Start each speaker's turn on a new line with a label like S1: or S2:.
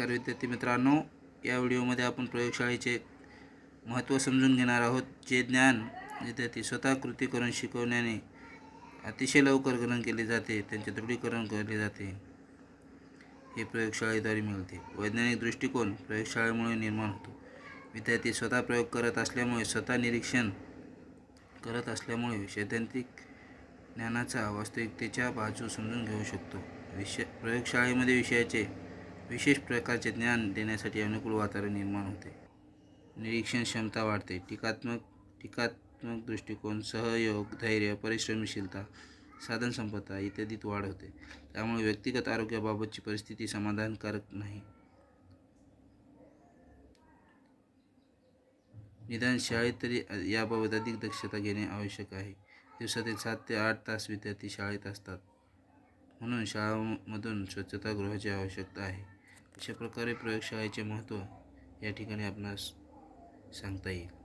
S1: नमस्कार विद्यार्थी मित्रांनो या व्हिडिओमध्ये आपण प्रयोगशाळेचे महत्त्व समजून घेणार आहोत जे ज्ञान विद्यार्थी स्वतः कृती करून शिकवण्याने अतिशय लवकर ग्रहण केले जाते त्यांचे दृढीकरण केले जाते. हे प्रयोगशाळेद्वारे मिळते. वैज्ञानिक दृष्टिकोन प्रयोगशाळेमुळे निर्माण होतो. विद्यार्थी स्वतः प्रयोग करत असल्यामुळे स्वतः निरीक्षण करत असल्यामुळे सैद्धांतिक ज्ञानाचा वास्तविकतेच्या बाजू समजून घेऊ शकतो. विषय प्रयोगशाळेमध्ये विषयाचे विशेष प्रकारचे ज्ञान देण्यासाठी अनुकूल वातावरण निर्माण होते. निरीक्षण क्षमता वाढते. टीकात्मक टीकात्मक दृष्टिकोन सहयोग धैर्य परिश्रमशीलता साधनसंपत्ता इत्यादीत वाढ होते. त्यामुळे व्यक्तिगत आरोग्याबाबतची परिस्थिती समाधानकारक नाही. निदान शाळेत तरी याबाबत अधिक दक्षता घेणे आवश्यक आहे. दिवसातील सात ते आठ तास विद्यार्थी शाळेत असतात. म्हणून शाळांमधून स्वच्छतागृहाची आवश्यकता आहे. अशा प्रकारे प्रयोगशाळेचे महत्त्व या ठिकाणी आपणास सांगता येईल.